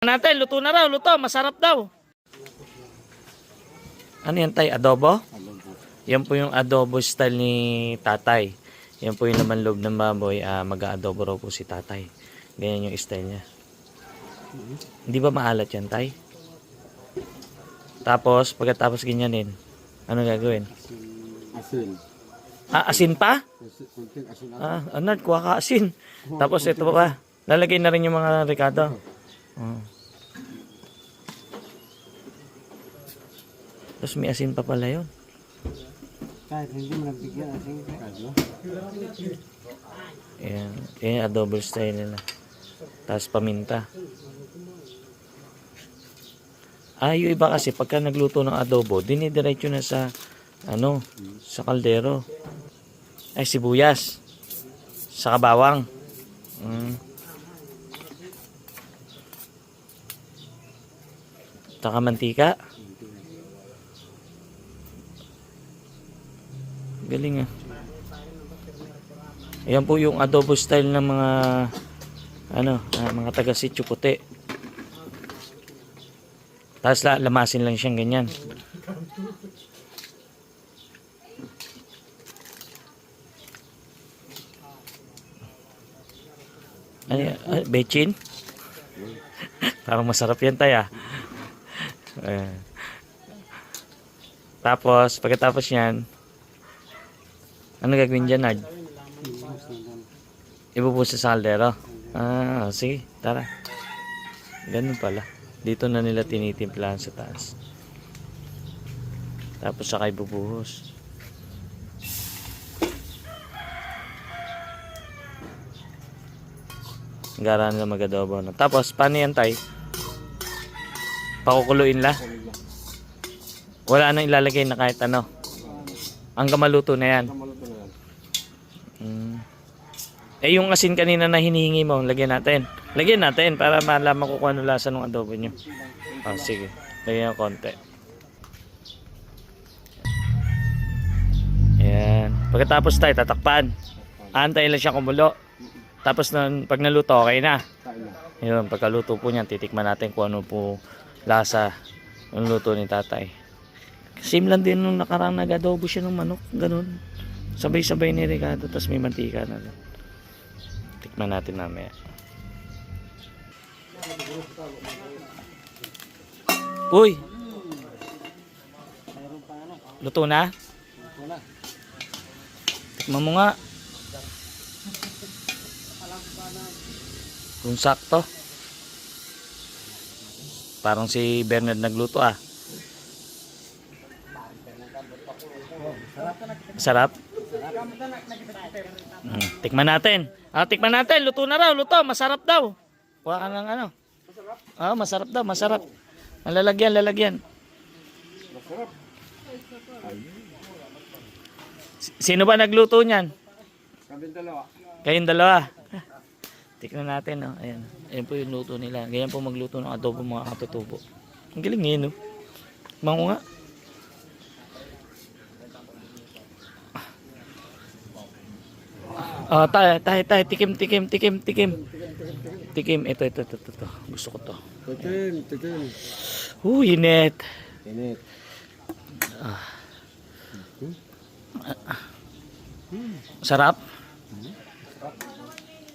Natin, luto na raw, luto, masarap daw. Ano yan tay, adobo? Yan po yung adobo style ni tatay. Yan po yung laman loob ng baboy, ah, mag-adobo raw po si tatay. Ganyan yung style niya. Hindi ba maalat yan tay? Tapos, pagkatapos ganyanin, ano gagawin? Asin. Ah, asin pa? Asin. Kunting asin. Ah, anad, kuha ka asin. Tapos ito pa. Lalagay na rin yung mga Ricardo. Oh. Tapos may asin pa pala yun. Kahit hindi mo nabigyan asin. Ano? Ayan. Ayan, adobo style nila. Tapos paminta. Ah, yung iba kasi pagka nagluto ng adobo, dinidiretso na sa ano, sa kaldero. Ay, sibuyas. Sa kabawang. Mm. Taka mantika. Galing ah. Ayan po yung adobo style ng mga ano, ah, mga taga Sitio Puti. Tapos la, lamasin lang siyang ganyan. Ano? Ah, bechin? Parang masarap yan tayo ah. Ayan. Tapos, pagkatapos yan, ano gagawin dyan, Nard? Ibubusa sa kaldero. Ah, sige, tara. Ganun pala. Dito na nila tinitimplahan sa taas. Tapos saka ibubuhos. Gara nila magadobo. Tapos, paano yan, tay? Pakukuluin la? Wala nang ilalagay na kahit ano. Hanggang maluto na yan. Mm. Eh yung asin kanina na hinihingi mo, lagyan natin. Lagyan natin para malaman ko kung ano lasa ng adobo nyo. Oh, sige. Lagyan ko konti. Ayan. Pagkatapos tayo, tatakpan. Aantayin lang siya kumulo. Tapos nun, pag naluto, okay na. Yun, pagkaluto po niyan, titikman natin kung ano po lasa ng luto ni tatay. Same lang din nung nakarang nag-adobo siya ng manok. Ganun. Sabay-sabay ni Ricardo, tapos may mantika na lang. Tikman natin mamaya. Uy! Luto na? Ito na. Tikman mo nga. Kung sakto. Parang si Bernard nagluto ah. Sarap? Mm, tikman natin. Ah, tikman natin. Luto na raw. Luto. Masarap daw. Kuha ka ng ano. Ah, masarap daw. Masarap. Lalagyan, lalagyan. Masarap. Sino ba nagluto niyan? Kaming dalawa. Kayong dalawa. Tiknan natin, no? Ayan. Ayan po yung luto nila. Ganyan po magluto ng adobo mga katutubo. Ang galing ngayon, no? Mango nga. Ah, tayo, tayo, tayo. Tikim, tikim, tikim, tikim. Tikim. Ito, ito, ito, ito. ito. Gusto ko to. Tikim, tikim. Uh, init. Init. Sarap.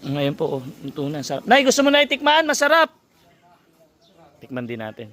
Ngayon po, oh, na. Sarap. Nay, gusto mo na itikman? Masarap. Tikman din natin.